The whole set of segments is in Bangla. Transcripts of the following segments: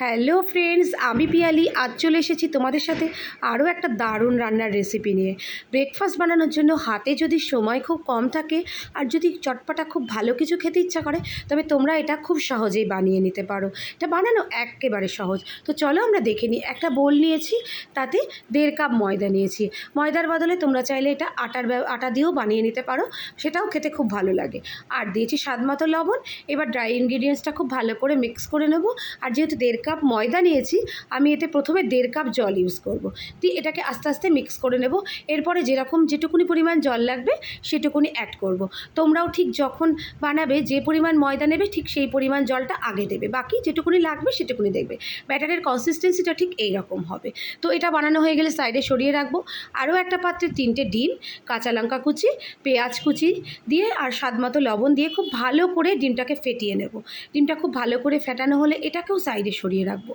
হ্যালো ফ্রেন্ডস আমি পিয়ালি। আজ চলে এসেছি তোমাদের সাথে আরও একটা দারুণ রান্নার রেসিপি নিয়ে। ব্রেকফাস্ট বানানোর জন্য হাতে যদি সময় খুব কম থাকে আর যদি চটপটা খুব ভালো কিছু খেতে ইচ্ছা করে, তবে তোমরা এটা খুব সহজেই বানিয়ে নিতে পারো। এটা বানানো একেবারে সহজ। তো চলো আমরা দেখে নিই। একটা বোল নিয়েছি, তাতে দেড় কাপ ময়দা নিয়েছি। ময়দার বদলে তোমরা চাইলে এটা আটার আটা দিয়েও বানিয়ে নিতে পারো। সেটাও খেতে খুব ভালো লাগে। আর দিয়েছি স্বাদ মতো লবণ। এবার ড্রাই ইনগ্রিডিয়েন্টসটা খুব ভালো করে মিক্স করে নেব। আর যেহেতু দেড় কাপ ময়দা নিয়েছি, আমি এতে প্রথমে দেড় কাপ জল ইউজ করব। দিয়ে এটাকে আস্তে আস্তে মিক্স করে নেব। এরপরে যেরকম যেটুকুনি পরিমাণ জল লাগবে, সেটুকুনি অ্যাড করব। তোমরাও ঠিক যখন বানাবে, যে পরিমাণ ময়দা নেবে, ঠিক সেই পরিমাণ জলটা আগে দেবে। বাকি যেটুকুনি লাগবে, সেটুকুনি দেখবে। ব্যাটারের কনসিস্টেন্সিটা ঠিক এই রকম হবে। তো এটা বানানো হয়ে গেলে সাইডে সরিয়ে রাখব। আরও একটা পাত্রে তিনটে ডিম, কাঁচা লঙ্কা কুচি, পেঁয়াজ কুচি দিয়ে আর স্বাদ মতো লবণ দিয়ে খুব ভালো করে ডিমটাকে ফেটিয়ে নেব। ডিমটা খুব ভালো করে ফেটানো হলে এটাকেও সাইডে সরিয়ে রাখব।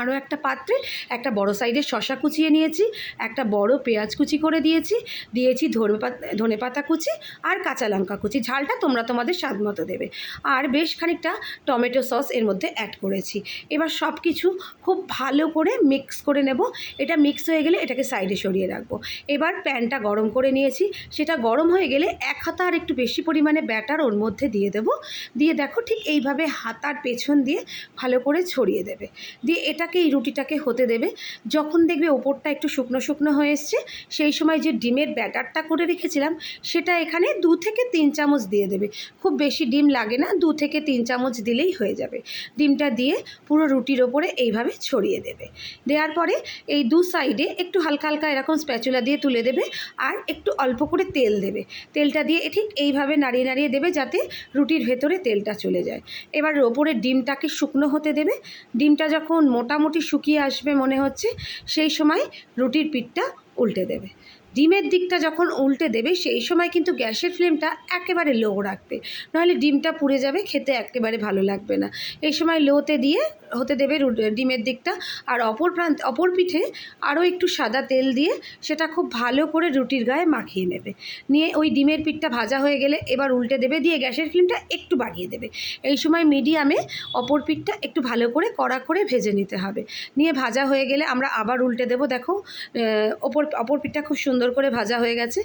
আরও একটা পাত্রে একটা বড় সাইজের শশা কুচিয়ে নিয়েছি, একটা বড় পেঁয়াজ কুচি করে দিয়েছি দিয়েছি ধনে পাতা কুচি আর কাঁচা লঙ্কা কুচি। ঝালটা তোমরা তোমাদের স্বাদ মতো দেবে। আর বেশ খানিকটা টমেটো সস এর মধ্যে অ্যাড করেছি। এবার সব কিছু খুব ভালো করে মিক্স করে নেব। এটা মিক্স হয়ে গেলে এটাকে সাইডে সরিয়ে রাখব। এবার প্যানটা গরম করে নিয়েছি। সেটা গরম হয়ে গেলে এক হাতা আর একটু বেশি পরিমাণে ব্যাটার ওর মধ্যে দিয়ে দেবো। দিয়ে দেখো ঠিক এইভাবে হাতার পেছন দিয়ে ভালো করে ছড়িয়ে দেবে। দিয়ে এটাকে এই রুটিটাকে হতে দেবে। যখন দেখবে ওপরটা একটু শুকনো শুকনো হয়ে এসছে, সেই সময় যে ডিমের ব্যাটারটা করে রেখেছিলাম, সেটা এখানে দু থেকে তিন চামচ দিয়ে দেবে। খুব বেশি ডিম লাগে না, দু থেকে তিন চামচ দিলেই হয়ে যাবে। ডিমটা দিয়ে পুরো রুটির ওপরে এইভাবে ছড়িয়ে দেবে। দেওয়ার পরে এই দু সাইডে একটু হালকা হালকা এরকম স্প্যাচুলা দিয়ে তুলে দেবে আর একটু অল্প করে তেল দেবে। তেলটা দিয়ে ঠিক এইভাবে নাড়িয়ে নাড়িয়ে দেবে যাতে রুটির ভেতরে তেলটা চলে যায়। এবার ওপরে ডিমটাকে শুকনো হতে দেবে। ডিমটা যখন মোটামুটি শুকিয়ে আসবে মনে হচ্ছে সেই সময় রুটির পিঠটা উল্টে দেবে। ডিমের দিকটা যখন উল্টে দেবে, সেই সময় কিন্তু গ্যাসের ফ্লেমটা একেবারে লো রাখবে। নাহলে ডিমটা পুড়ে যাবে, খেতে একেবারে ভালো লাগবে না। এই সময় লোতে দিয়ে, হতে দেবে ডিমের দিকটা। আর অপর প্রান্ত, অপর পিঠে আরও একটু সাদা তেল দিয়ে সেটা খুব ভালো করে রুটির গায়ে মাখিয়ে নেবে। নিয়ে ওই ডিমের পিঠটা ভাজা হয়ে গেলে এবার উল্টে দেবে, দিয়ে গ্যাসের ফ্লেমটা একটু বাড়িয়ে দেবে। এই সময় মিডিয়ামে অপর পিঠটা একটু ভালো করে কড়া করে ভেজে নিতে হবে। নিয়ে ভাজা হয়ে গেলে আমরা আবার উল্টে দেবো, দেখো অপর অপর পিঠটা খুব সুন্দর করে ভাজা হয়ে গেছে।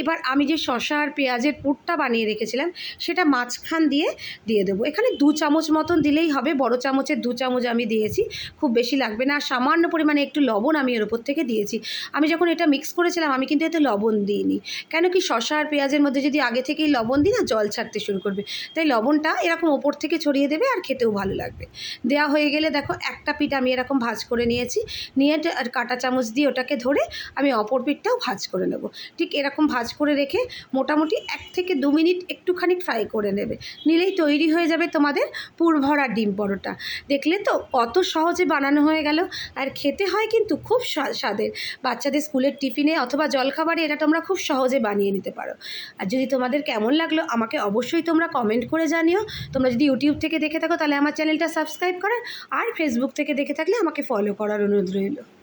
এবার আমি যে শশা আর পেঁয়াজের পুরটা বানিয়ে রেখেছিলাম, সেটা মাঝখান দিয়ে দিয়ে দেবো। এখানে দু চামচ মতন দিলেই হবে, বড় চামচের দু চামচ আমি দিয়েছি, খুব বেশি লাগবে না। আর সামান্য পরিমাণে একটু লবণ আমি এর ওপর থেকে দিয়েছি। আমি যখন এটা মিক্স করেছিলাম, আমি কিন্তু এতে লবণ দিইনি। কেন কি শশা আর পেঁয়াজের মধ্যে যদি আগে থেকেই লবণ দিই না, জল ছাড়তে শুরু করবে। তাই লবণটা এরকম ওপর থেকে ছড়িয়ে দেবে আর খেতেও ভালো লাগবে। দেওয়া হয়ে গেলে দেখো, একটা পিঠ আমি এরকম ভাজ করে নিয়েছি। নিয়ে কাঁটা চামচ দিয়ে ওটাকে ধরে আমি অপর পিঠটাও ভাজ করে নেব। ঠিক এরকম ভাজ করে রেখে মোটামুটি এক থেকে দু মিনিট একটুখানি ফ্রাই করে নেবে। নিলেই তৈরি হয়ে যাবে তোমাদের পুরভরা ডিম পরোটা। দেখলে তো কত সহজে বানানো হয়ে গেল। আর খেতে হয় কিন্তু খুব স্বাদের। বাচ্চাদের স্কুলের টিফিনে অথবা জলখাবারে এটা তোমরা খুব সহজে বানিয়ে নিতে পারো। আর যদি তোমাদের কেমন লাগল, আমাকে অবশ্যই তোমরা কমেন্ট করে জানিও। তোমরা যদি ইউটিউব থেকে দেখে থাকো, তাহলে আমার চ্যানেলটা সাবস্ক্রাইব করার আর ফেসবুক থেকে দেখে থাকলে আমাকে ফলো করার অনুরোধ রইল।